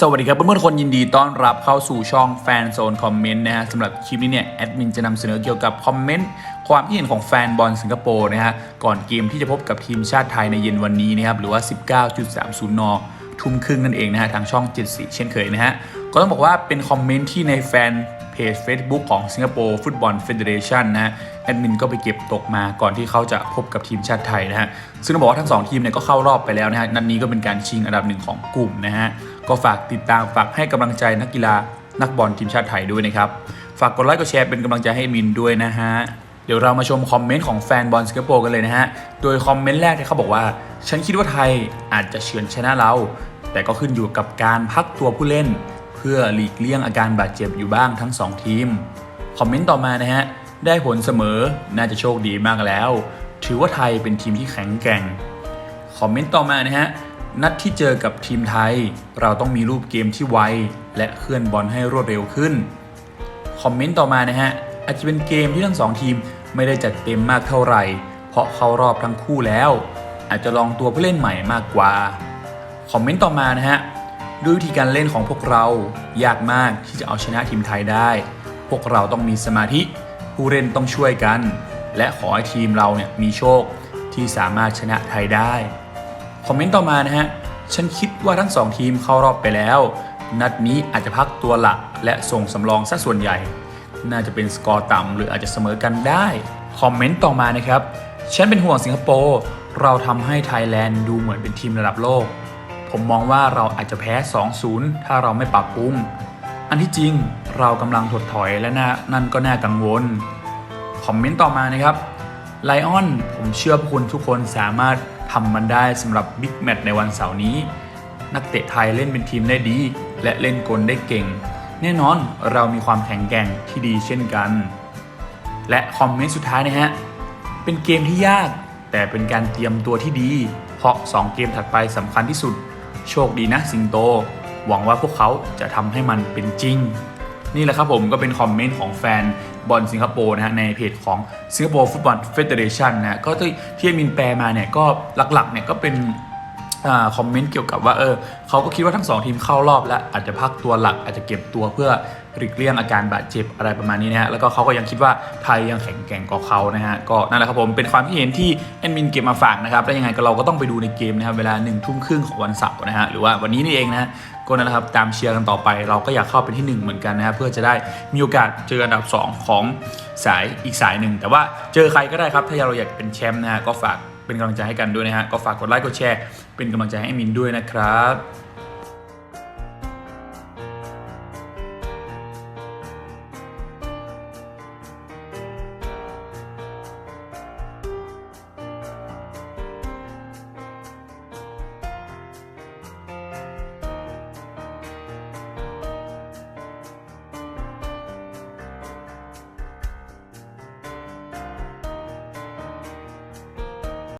สวัสดีครับเพื่อนๆคนยินดีต้อนรับเข้าสู่ช่องแฟนโซนคอมเมนต์นะฮะสำหรับคลิปนี้เนี่ยแอดมินจะนำเสนอเกี่ยวกับคอมเมนต์ความคิดเห็นของแฟนบอลสิงคโปร์นะฮะก่อนเกมที่จะพบกับทีมชาติไทยในเย็นวันนี้นะครับหรือว่า 19.30 น ทุ่มครึ่งนั่นเองนะฮะทางช่อง 74 เช่นเคยนะฮะก็ต้องบอกว่าเป็นคอมเมนต์ที่ในแฟน เพจ Facebook ของสิงคโปร์ฟุตบอลเฟเดเรชันนะฮะแอดมินก็ไปเก็บตกมาก่อนที่เขาจะพบกับทีมชาติไทยนะฮะซึ่งต้องบอกว่าทั้งสองทีมเนี่ยก็เข้ารอบไปแล้วนะฮะนัดนี้ก็เป็นการชิงอันดับหนึ่งของกลุ่มนะฮะก็ฝากติดตามฝากให้กำลังใจนักกีฬานักบอลทีมชาติไทยด้วยนะครับฝากกดไลค์กดแชร์เป็นกำลังใจให้มินด้วยนะฮะเดี๋ยวเรามาชมคอมเมนต์ของแฟนบอลสิงคโปร์กันเลยนะฮะ โดยคอมเมนต์แรกที่เขาบอกว่า ฉันคิดว่าไทยอาจจะเฉือนชนะเรา แต่ก็ขึ้นอยู่กับการพักตัวผู้เล่น พื่อหลีกเลี่ยงอาการบาดเจ็บอยู่บ้างทั้ง 2 ทีม คอมเมนต์ต่อมานะฮะ ได้ผลเสมอน่าจะโชคดีมากแล้ว ถือว่าไทยเป็นทีมที่แข็งแกร่ง คอมเมนต์ต่อมานะฮะ นัดที่เจอกับทีมไทย เราต้องมีรูปเกมที่ไวและเคลื่อนบอลให้รวดเร็วขึ้น คอมเมนต์ต่อมานะฮะอาจจะเป็นเกมที่ทั้งสองทีมไม่ได้จัดเต็มมากเท่าไหร่ เพราะเข้ารอบทั้งคู่แล้ว อาจจะลองตัวผู้เล่นใหม่มากกว่า คอมเมนต์ต่อมานะฮะ ด้วยวิธีการเล่นของพวกเรา ยากมากที่จะเอาชนะทีมไทยได้ พวกเราต้องมีสมาธิ ผู้เล่นต้องช่วยกัน และขอให้ทีมเราเนี่ยมีโชคที่สามารถชนะไทยได้ คอมเมนต์ต่อมานะฮะ ฉันคิดว่าทั้งสองทีมเข้ารอบไปแล้ว นัดนี้อาจจะพักตัวหลักและส่งสำรองซะส่วนใหญ่ น่าจะเป็นสกอร์ต่ำหรืออาจจะเสมอกันได้ คอมเมนต์ต่อมานะครับ ฉันเป็นห่วงสิงคโปร์ เราทำให้ไทยแลนด์ดูเหมือนเป็นทีมระดับโลก ผมมองว่าเราอาจจะแพ้ 2-0 ถ้าเราไม่ปรับปรุง อันที่จริงเรากำลังถดถอยและน่านั่นก็น่ากังวล คอมเมนต์ต่อมานะครับไลออนผมเชื่อพวกคุณทุกคนสามารถทำมันได้สำหรับบิ๊กแมตช์ในวันเสาร์นี้ นักเตะไทยเล่นเป็นทีมได้ดี และเล่นกลได้เก่ง แน่นอนเรามีความแข็งแกร่งที่ดีเช่นกัน และคอมเมนต์สุดท้ายนะฮะ เป็นเกมที่ยาก แต่เป็นการเตรียมตัวที่ดี เพราะ 2 เกมถัดไปสำคัญที่สุด โชคดีนะสิงโต หวังว่าพวกเขาจะทำให้มันเป็นจริง นี่แหละครับผมก็เป็นคอมเมนต์ของแฟนบอลสิงคโปร์นะฮะในเพจของสิงคโปร์ฟุตบอลเฟเดเรชันนะก็ที่ที่มินแปลมาเนี่ยก็หลักๆเนี่ยก็เป็น คอมเมนต์เกี่ยวกับว่าเออเขาก็คิดว่าทั้งสองทีมเข้ารอบแล้วอาจจะพักตัวหลักอาจจะเก็บตัวเพื่อหลีกเลี่ยงอาการบาดเจ็บอะไรประมาณนี้นะฮะแล้วก็เขาก็ยังคิดว่าไทยยังแข็งแกร่งกว่าเขานะฮะก็นั่นแหละครับผมเป็นความคิดเห็นที่แอดมินเก็บมาฝากนะครับแล้วยังไงก็เราก็ต้องไปดูในเกมนะครับเวลาหนึ่งทุ่มครึ่งของวันเสาร์นะฮะหรือว่าวันนี้นี่เองนะก็นั่นแหละครับตามเชียร์กันต่อไป เราก็อยากเข้าเป็นที่หนึ่งเหมือนกันนะฮะเพื่อจะได้มีโอกาสเจออันดับสองของสายอีกสายหนึ่งแต่ว่าเจอใครก็ได้ครับถ้าเราอยากเป็นแชมป์นะฮะก็ฝาก เป็นกำลังใจให้กันด้วยนะฮะก็ฝากกดไลค์กดแชร์เป็นกำลังใจให้มินด้วยนะครับ